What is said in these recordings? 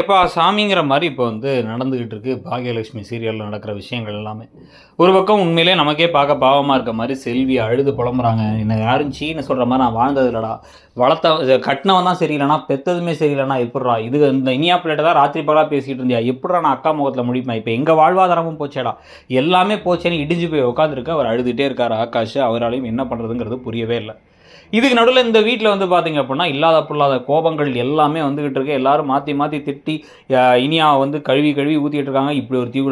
இப்போ சாமிங்கிற மாதிரி இப்போ வந்து நடந்துக்கிட்டு இருக்கு. பாகியலட்சுமி சீரியலில் நடக்கிற விஷயங்கள் எல்லாமே. ஒரு பக்கம் உண்மையிலே நமக்கே பார்க்க பாவமாக இருக்க மாதிரி செல்வி அழுது புலம்புறாங்க. என்ன யாரும் சீன்னு சொல்கிற மாதிரி நான் வாழ்ந்தது இல்லடா. வளர்த்த கட்டினவன் தான் சரியில்லைனா பெத்ததுமே சரியில்லைனா எப்படிடா? இது இந்த இனியா பிள்ளைகிட்ட தான் ராத்திரி பகலாக பேசிகிட்டு இருந்தியா? எப்படிடா நான் அக்கா முகத்தில் முடிப்பேன்? இப்போ எங்கள் வாழ்வாதாரமும் போச்சேடா. எல்லாமே போச்சேன்னு இடிஞ்சு போய் உட்காந்துருக்கு அவர் அழுதுகிட்டே இருக்கார் ஆகாஷ். அவராலையும் என்ன பண்ணுறதுங்கிறது புரியவே இல்லை. இதுக்கு நடுவில் இந்த வீட்டில் வந்து பார்த்தீங்க அப்படின்னா இல்லாத பொல்லாத கோபங்கள் எல்லாமே வந்துக்கிட்டு இருக்கு. எல்லாரும் மாற்றி மாற்றி திட்டி இனியா வந்து கழுவி கழுவி ஊற்றிட்டு இருக்காங்க. இப்படி ஒரு தீவு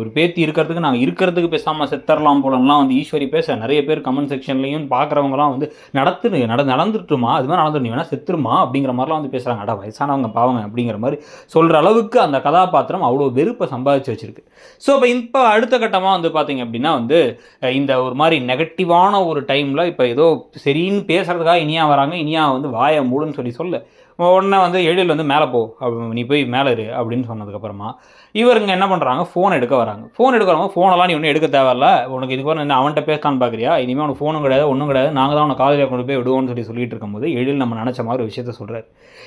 ஒரு பேத்தி இருக்கிறதுக்கு நாங்கள் இருக்கிறதுக்கு பேசாமல் செத்தரலாம் போலலாம் வந்து ஈஸ்வரி பேச நிறைய பேர் கமெண்ட் செக்ஷன்லையும் பார்க்குறவங்களாம் வந்து நடத்து நட நடந்துட்டுமா? அது மாதிரி நடந்துட்டு வேணால் வேணா செத்துருமா? அப்படிங்கிற மாதிரிலாம் வந்து பேசுகிறாங்க அடா வயசானவங்க பாவங்க அப்படிங்கிற மாதிரி சொல்கிற அளவுக்கு அந்த கதாபாத்திரம் அவ்வளோ வெறுப்பை சம்பாதிச்சு வச்சிருக்கு. ஸோ இப்போ இப்போ அடுத்த கட்டமாக வந்து பார்த்தீங்க அப்படின்னா வந்து இந்த ஒரு மாதிரி நெகட்டிவான ஒரு டைமில் இப்போ ஏதோ சரின்னு பேசுகிறதுக்காக இனியா வராங்க. இனியா வந்து வாயை மூடுன்னு சொல்லி சொல்ல. உடனே வந்து எழில் வந்து மேலே போ அப்படி நீ போய் மேலே இரு அப்படின்னு சொன்னதுக்கப்புறமா இவருங்க என்ன பண்ணுறாங்க ஃபோன் எடுக்க வராங்க. ஃபோன் எடுக்கிறவங்க ஃபோனெல்லாம் நீ ஒன்றும் எடுக்க தேவையில்ல. உனக்கு இதுக்கு என்ன அவன்கிட்ட பேசலான்னு பார்க்குறியா இனிமேல் உனக்கு ஃபோனும் கிடையாது ஒன்றும் கிடையாது. நாங்கள் தான் உனக்கு காலையில் கொண்டு போய் விடுவோம்னு சொல்லி சொல்லிட்டு இருக்கும்போது எழில் நம்ம நினச்ச மாதிரி ஒரு விஷயத்த சொல்கிறார்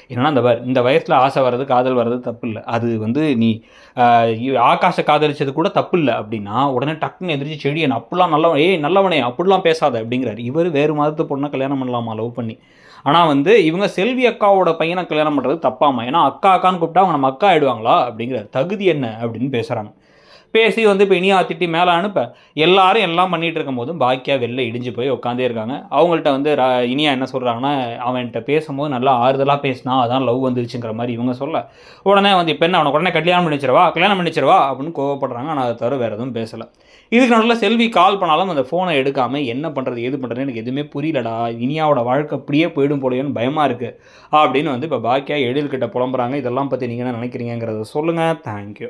என்னன்னா இந்த பார் இந்த வயசில் ஆசை வர்றது காதல் வர்றது தப்பு இல்லை. அது வந்து நீ ஆஹ், ஆகாஷை காதலிச்சது கூட தப்பு இல்லை அப்படின்னா உடனே டக்குன்னு எதிர்த்து செடியன் அப்படிலாம் நல்லவன் ஏய் நல்லவனே அப்படிலாம் பேசாத அப்படிங்கிறார். இவர் வேறு மதத்து பொண்ணை கல்யாணம் பண்ணலாமா லவ் பண்ணி. ஆனால் வந்து இவங்க செல்வி அக்காவோட பையனை கல்யாணம் பண்ணுறது தப்பாமா ஏன்னா அக்கா அக்கான்னு கூப்பிட்டா அவங்க நம்ம அக்கா ஆயிடுவாங்களா அப்படிங்கிற தகுதி என்ன அப்படின்னு பேசுகிறாங்க பேசி வந்து இப்போ இனியா திட்டி மேலே அனுப்ப எல்லாரும் எல்லாம் பண்ணிகிட்டு இருக்கும்போதும் பாக்கியா வெளில இடிஞ்சு போய் உட்காந்தே இருக்காங்க. அவங்கள்ட்ட வந்து ரா- இனியா என்ன சொல்கிறாங்கன்னா அவன்கிட்ட பேசும்போது நல்லா ஆறுதலாக பேசினா அதான் லவ் வந்துருச்சுங்கிற மாதிரி இவங்க சொல்ல உடனே வந்து இப்போ என்ன அவனை உடனே கல்யாணம் பண்ணிச்சிருவா கல்யாணம் பண்ணிச்சிருவா அப்படின்னு கோவப்படுறாங்க. ஆனால் அதை தவிர வேறு எதுவும் பேசலை. இதுக்கு நடுவில் செல்வி கால் பண்ணாலும் அந்த ஃபோனை எடுக்காமல் என்ன பண்ணுறது எது பண்ணுறதுன்னு எனக்கு எதுவுமே புரியலடா. இனியாவோட வாழ்க்கை அப்படியே போயிடும் போலையோன்னு பயமாக இருக்குது அப்படின்னு வந்து இப்போ பாக்கியா எழில்கிட்ட புலம்புறாங்க. இதெல்லாம் பற்றி நீங்கள் என்ன நினைக்கிறீங்கிறத சொல்லுங்கள் தேங்க்யூ